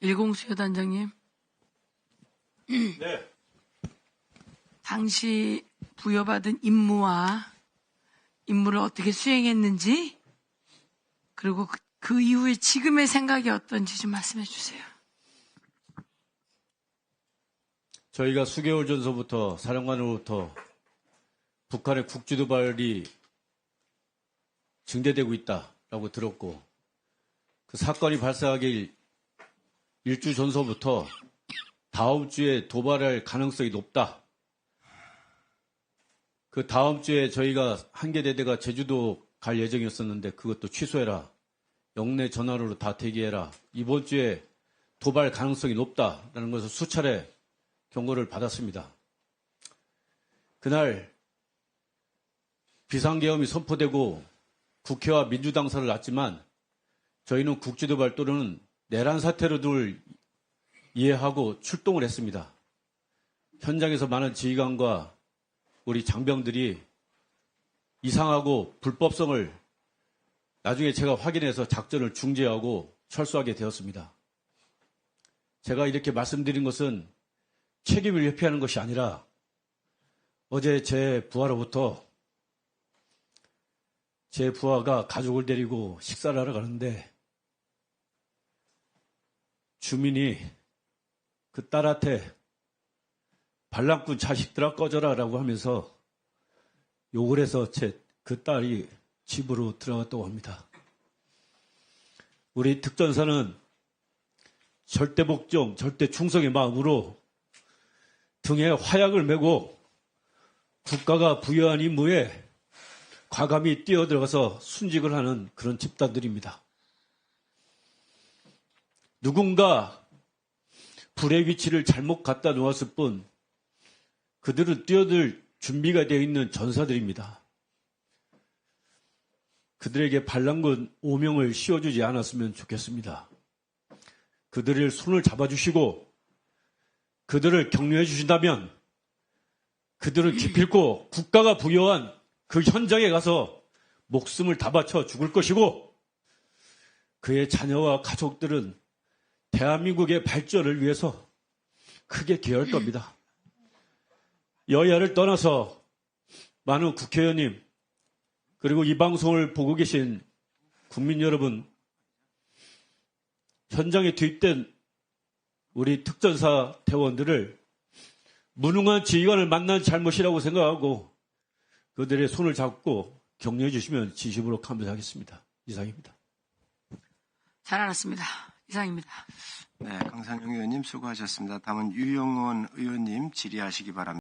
일공수여 단장님, 네. 당시 부여받은 임무와 임무를 어떻게 수행했는지, 그리고 그, 그 이후에 지금의 생각이 어떤지 좀 말씀해 주세요. 저희가 수개월 전서부터 사령관으로부터 북한의 국지도발이 증대되고 있다라고 들었고 그 사건이 발생하기 일주 전서부터 다음 주에 도발할 가능성이 높다. 그 다음 주에 저희가 한개 대대가 제주도 갈 예정이었었는데 그것도 취소해라. 영내 전화로 다 대기해라. 이번 주에 도발 가능성이 높다라는 것을 수차례 경고를 받았습니다. 그날 비상계엄이 선포되고 국회와 민주당사를 났지만 저희는 국지도발 또는 내란 사태로들 이해하고 출동을 했습니다. 현장에서 많은 지휘관과 우리 장병들이 이상하고 불법성을 나중에 제가 확인해서 작전을 중지하고 철수하게 되었습니다. 제가 이렇게 말씀드린 것은 책임을 회피하는 것이 아니라 어제 제 부하로부터 제 부하가 가족을 데리고 식사를 하러 가는데 주민이 그 딸한테 반란꾼 자식들아 꺼져라 라고 하면서 욕을 해서 제 그 딸이 집으로 들어갔다고 합니다. 우리 특전사는 절대 복종, 절대 충성의 마음으로 등에 화약을 메고 국가가 부여한 임무에 과감히 뛰어들어가서 순직을 하는 그런 집단들입니다. 누군가 불의 위치를 잘못 갖다 놓았을 뿐 그들은 뛰어들 준비가 되어 있는 전사들입니다. 그들에게 반란군 오명을 씌워주지 않았으면 좋겠습니다. 그들을 손을 잡아주시고 그들을 격려해 주신다면 그들은 기필코 국가가 부여한 그 현장에 가서 목숨을 다 바쳐 죽을 것이고 그의 자녀와 가족들은 대한민국의 발전을 위해서 크게 기여할 겁니다. 여야를 떠나서 많은 국회의원님 그리고 이 방송을 보고 계신 국민 여러분 현장에 투입된 우리 특전사 대원들을 무능한 지휘관을 만난 잘못이라고 생각하고 그들의 손을 잡고 격려해 주시면 진심으로 감사하겠습니다. 이상입니다. 잘 알았습니다. 이상입니다. 네, 강상영 의원님 수고하셨습니다. 다음은 유영원 의원님 질의하시기 바랍니다.